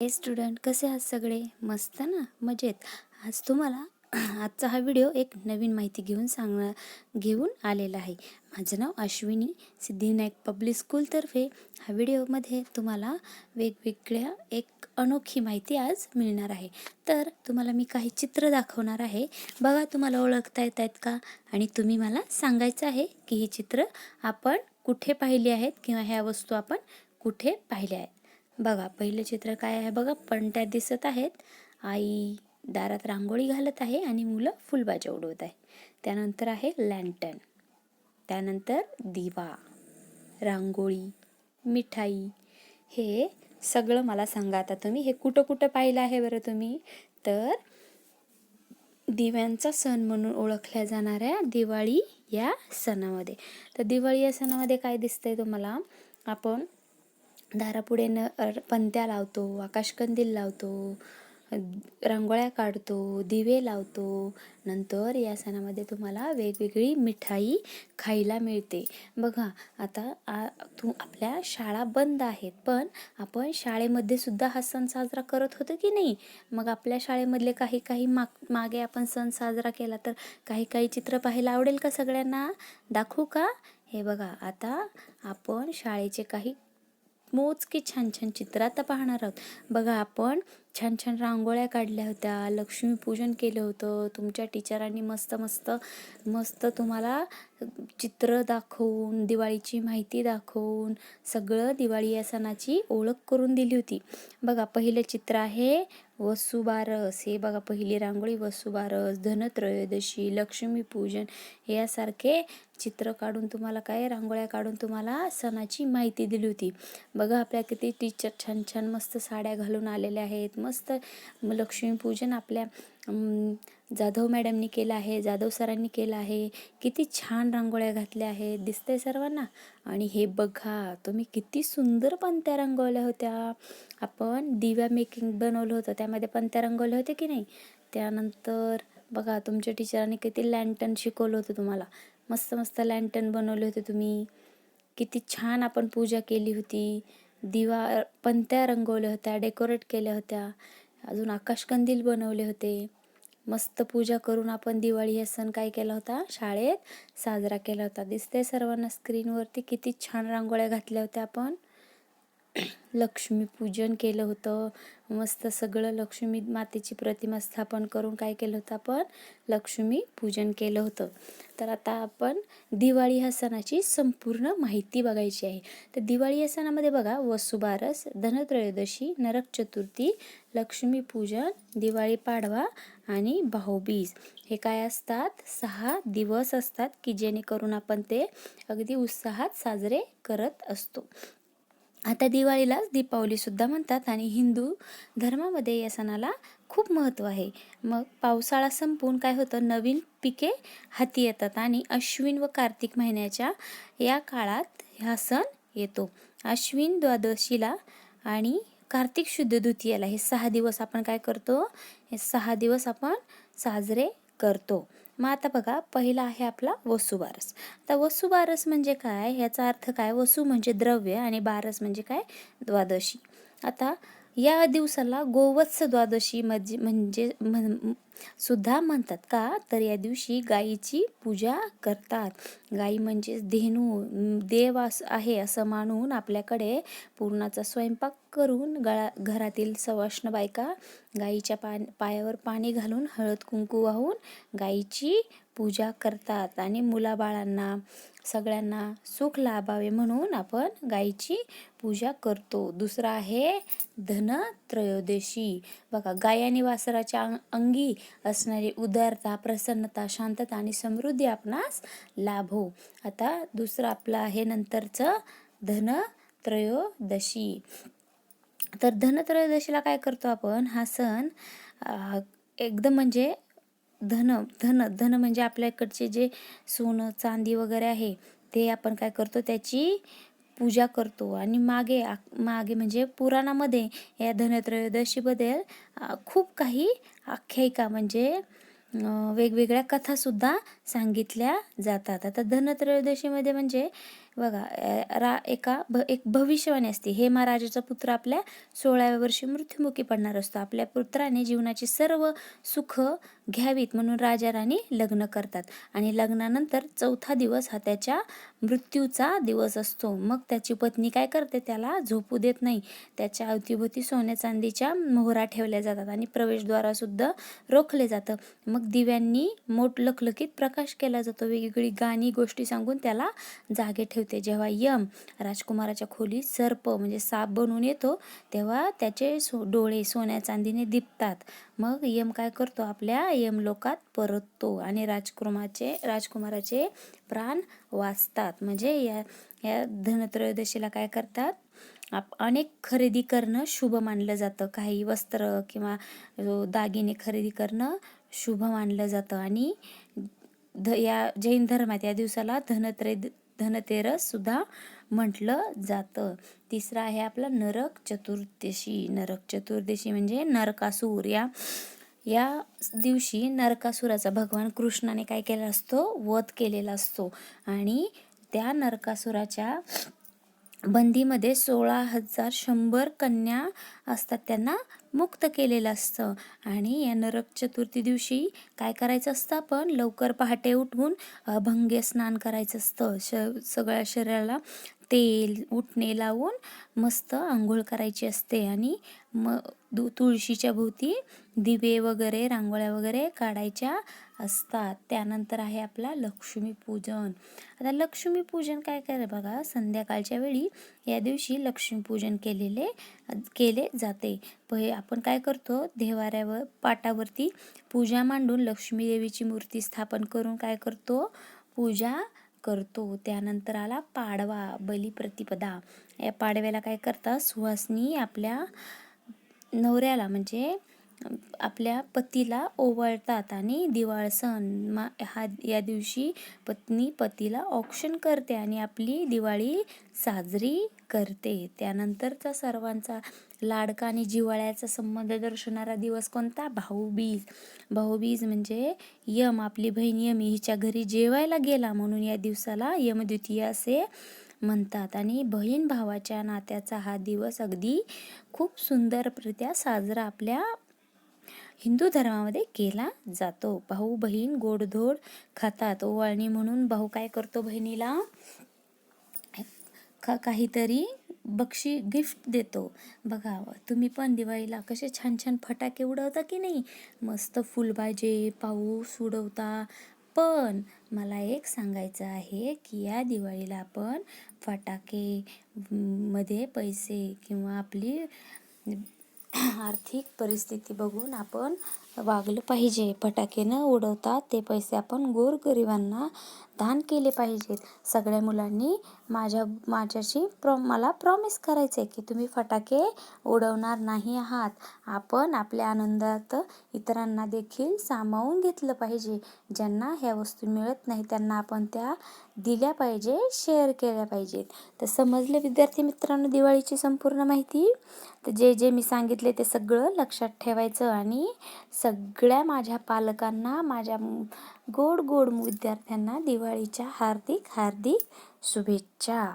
हे स्टुडंट कसे आहात सगळे? मस्त ना? मजेत. आज तुम्हाला आजचा हा व्हिडिओ एक नवीन माहिती घेऊन सांगणार घेऊन आलेला आहे. माझं नाव अश्विनी सिद्धिविनायक पब्लिक स्कूलतर्फे हा व्हिडिओमध्ये तुम्हाला वेगवेगळ्या एक अनोखी माहिती आज मिळणार आहे. तर तुम्हाला मी काही चित्र दाखवणार आहे. बघा तुम्हाला ओळखता येत आहेत का? आणि तुम्ही मला सांगायचं आहे की ही चित्र आपण कुठे पाहिली आहेत किंवा ह्या वस्तू आपण कुठे पाहिल्या आहेत. बघा पहिलं चित्र काय आहे बघा पणत्या दिसत आहेत आई दारात रांगोळी घालत आहे आणि मुलं फुलबाज्या उडवत आहे. त्यानंतर आहे लँटन त्यानंतर दिवा रांगोळी मिठाई. हे सगळं मला सांगा आता तुम्ही. हे कुठं कुठं पाहिलं आहे बरं तुम्ही? तर दिव्यांचा सण म्हणून ओळखल्या जाणाऱ्या दिवाळी या सणामध्ये. तर दिवाळी या सणामध्ये काय दिसतंय तुम्हाला? आपण दारापुढे न अर- पणत्या लावतो आकाशकंदील लावतो रांगोळ्या काढतो दिवे लावतो. नंतर या सणामध्ये तुम्हाला वेगवेगळी मिठाई खायला मिळते. बघा आता आ तू आपल्या शाळा बंद आहेत पण आपण शाळेमध्ये सुद्धा हा सण साजरा करत होतो की नाही? मग आपल्या शाळेमधले काही काही माग मागे आपण सण साजरा केला तर काही काही चित्र पाहायला आवडेल का सगळ्यांना? दाखवू का? हे बघा आता आपण शाळेचे काही मोजके छान छान चित्र आता पाहणार आहोत. बघा आपण छान छान रांगोळ्या काढल्या होत्या लक्ष्मीपूजन केलं होतं तुमच्या टीचरांनी मस्त मस्त मस्त तुम्हाला चित्र दाखवून दिवाळीची माहिती दाखवून सगळं दिवाळी या सणाची ओळख करून दिली होती. बघा पहिलं चित्र आहे वसुबारस. हे बघा पहिली रांगोळी वसुबारस धनत्रयोदशी लक्ष्मीपूजन. यासारखे चित्र काढून तुम्हाला काय रांगोळ्या काढून तुम्हाला सणाची माहिती दिली होती. बघा आपल्या किती टीचर छान छान मस्त साड्या घालून आलेल्या आहेत. मस्त लक्ष्मीपूजन आपल्या जाधव मॅडमनी केलं आहे जाधव सरांनी केलं आहे. किती छान रांगोळ्या घातल्या आहेत दिसतंय सर्वांना. आणि हे बघा तुम्ही किती सुंदर पंत्या रंगवल्या होत्या. आपण दिव्या मेकिंग बनवलं होतं. त्यामध्ये पंत्या रंगवल्या होत्या की नाही? त्यानंतर बघा तुमच्या टीचरांनी किती लँटन शिकवलं होतं तुम्हाला. मस्त मस्त लँटन बनवले होते तुम्ही. किती छान आपण पूजा केली होती. दिवा पंत्या रंगवल्या होत्या डेकोरेट केल्या होत्या. अजून आकाशकंदील बनवले होते. मस्त पूजा करून आपण दिवाळी हा सण काय केला होता? शाळेत साजरा केला होता. दिसते सर्वांना स्क्रीनवरती किती छान रांगोळ्या घातल्या होत्या आपण. लक्ष्मीपूजन केलं होतं. मस्त सगळं लक्ष्मी मातेची प्रतिमा स्थापन करून काय केलं होतं आपण? लक्ष्मी पूजन केलं होतं. तर आता आपण दिवाळी ह्या सणाची संपूर्ण माहिती बघायची आहे. तर दिवाळी या सणामध्ये बघा वसुबारस धनत्रयोदशी नरक चतुर्थी लक्ष्मीपूजन दिवाळी पाडवा आणि भाऊबीज. हे काय असतात? सहा दिवस असतात की जेणेकरून आपण ते अगदी उत्साहात साजरे करत असतो. आता दिवाळीलाच दीपावलीसुद्धा म्हणतात आणि हिंदू धर्मामध्ये या सणाला खूप महत्त्व आहे. मग पावसाळा संपून काय होतं? नवीन पिके हाती येतात आणि अश्विन व कार्तिक महिन्याच्या या काळात हा सण येतो. अश्विन द्वादशीला आणि कार्तिक शुद्ध द्वितीयाला हे सहा दिवस आपण काय करतो? हे सहा दिवस आपण साजरे करतो. मग आता बघा पहिला आहे आपला वसुबारस आता वसुबारस म्हणजे काय? ह्याचा अर्थ काय? वसू म्हणजे द्रव्य आणि बारस म्हणजे काय? द्वादशी. आता या दिवसाला गोवत्स द्वादशी म्हणजे म्हणजे म्हण- सुद्धा म्हणतात का? तर या दिवशी गायीची पूजा करतात. गाई म्हणजे धेनू देव आहे असं मानून आपल्याकडे पूर्णाचा स्वयंपाक करून गळा घरातील सवाष्ण बायका गाईच्या पा पायावर पाणी घालून हळद कुंकू वाहून गाईची पूजा करतात आणि मुलाबाळांना सगळ्यांना सुख लाभावे म्हणून आपण गाईची पूजा करतो. दुसरा आहे धनत्रयोदशी. बघा गाय आणि वासराच्या अंग- अंगी असणारी उदारता प्रसन्नता शांतता आणि समृद्धी आपणास लाभो. आता दुसरं आपलं आहे नंतरचं धनत्रयोदशी. तर धनत्रयोदशीला काय करतो आपण? हा सण एकदम म्हणजे धन धन धन म्हणजे आपल्याकडचे जे सोनं चांदी वगैरे आहे ते आपण काय करतो त्याची पूजा करतो. आणि मागे आ- मागे म्हणजे पुराणामध्ये या धनत्रयोदशीबद्दल खूप काही आख्यायिका म्हणजे वेगवेगळ्या कथासुद्धा सांगितल्या जातात. आता धनत्रयोदशीमध्ये म्हणजे बघा रा एका भ एक भविष्यवाणी असते. हे महाराजाचा पुत्र आपल्या सोळाव्या वर्षी मृत्युमुखी पडणार असतो. आपल्या पुत्राने जीवनाची सर्व सुख घ्यावीत म्हणून राजा राणी लग्न करतात. आणि लग्नानंतर चौथा दिवस हा त्याच्या मृत्यूचा दिवस असतो. मग त्याची पत्नी काय करते? त्याला झोपू देत नाही. त्याच्या अवतीभोवती सोन्या चांदीच्या मोहरा ठेवल्या जातात आणि प्रवेशद्वारासुद्धा रोखले जातं. मग दिव्यांनी मोठ लखलखीत प्रकाश प्रकाश केला जातो. वेगवेगळी गाणी गोष्टी सांगून त्याला जागे ठेवते. जेव्हा यम राजकुमाराच्या खोलीत सर्प म्हणजे साप बनून येतो तेव्हा त्याचे सो डोळे सोन्या चांदीने दिपतात. मग यम काय करतो? आपल्या यम लोकात परततो आणि राजकुमाराचे राजकुमाराचे प्राण वाचतात. म्हणजे या या धनत्रयोदशीला काय करतात? आप अनेक खरेदी करणं शुभ मानलं जातं. काही वस्त्र किंवा दागिने खरेदी करणं शुभ मानलं जातं. आणि ध या जैन धर्मात या दिवसाला धनत्रे धनतेरस सुद्धा म्हटलं जातं. तिसरं आहे आपला नरक चतुर्दशी. नरक चतुर्दशी म्हणजे नरकासूर. या या दिवशी नरकासुराचा भगवान कृष्णाने काय केला असतो? वध केलेला असतो. आणि त्या नरकासुराच्या बंदीमध्ये सोळा हजार शंभर कन्या असतात. त्यांना मुक्त केलेलं असतं. आणि या नरक चतुर्थी दिवशी काय करायचं असतं आपण? लवकर पहाटे उठवून भंगे स्नान करायचं असतं. श सगळ्या शरीराला तेल उठणे लावून मस्त आंघोळ करायची असते. आणि म दु तुळशीच्या भोवती दिवे वगैरे रांगोळ्या वगैरे काढायच्या असतात. त्यानंतर आहे आपला लक्ष्मीपूजन आता लक्ष्मीपूजन काय काय बघा? संध्याकाळच्या वेळी या दिवशी लक्ष्मीपूजन केलेले केले जाते. पहि आपण काय करतो? देवाऱ्यावर पाटावरती पूजा मांडून लक्ष्मी देवीची मूर्ती स्थापन करून काय करतो? पूजा करतो. त्यानंतर आला पाडवा बलिप्रतिपदा. या पाडव्याला काय करतात? सुहासनी आपल्या नवऱ्याला म्हणजे आपल्या पतीला ओवाळतात आणि दिवाळ सण मा हा या दिवशी पत्नी पतीला औक्षण करते आणि आपली दिवाळी साजरी करते. त्यानंतरचा सर्वांचा लाडका आणि जिव्हाळ्याचा संबंध दर्शवणारा दिवस कोणता? भाऊबीज. भाऊबीज म्हणजे यम. आपली बहीण यमी हिच्या घरी जेवायला गेला म्हणून या दिवसाला यमद्वितीय असे म्हणतात. आणि बहीण भावाच्या नात्याचा हा दिवस अगदी खूप सुंदररित्या साजरा आपल्या हिंदू धर्मामध्ये केला जातो. भाऊ बहीण गोडधोड खातात. ओवाळणी म्हणून भाऊ काय करतो बहिणीला? का काहीतरी बक्षी गिफ्ट देतो. बघा तुम्ही पण दिवाळीला कसे छान छान फटाके उडवता की नाही? मस्त फुलभाजे पाऊस उडवता. पण मला एक सांगायचं आहे की या दिवाळीला आपण फटाके मध्ये पैसे किंवा आपली आर्थिक परिस्थिती बघून आपण वागलं पाहिजे. फटाके न उडवता ते पैसे आपण गोरगरिबांना दान केले पाहिजेत. सगळ्या मुलांनी माझ्या माझ्याशी प्रॉ मला प्रॉमिस करायचं आहे की तुम्ही फटाके उडवणार नाही आहात. आपण आपल्या आनंदात इतरांना देखील सामावून घेतलं पाहिजे. ज्यांना ह्या वस्तू मिळत नाही त्यांना आपण त्या दिल्या पाहिजे शेअर केल्या पाहिजेत. तर समजलं विद्यार्थी मित्रांनो दिवाळीची संपूर्ण माहिती? तर जे जे मी सांगितले ते सगळं लक्षात ठेवायचं आणि सगळ्या माझ्या पालकांना माझ्या गोड गोड विद्यार्थ्यांना दिवाळीच्या हार्दिक हार्दिक शुभेच्छा.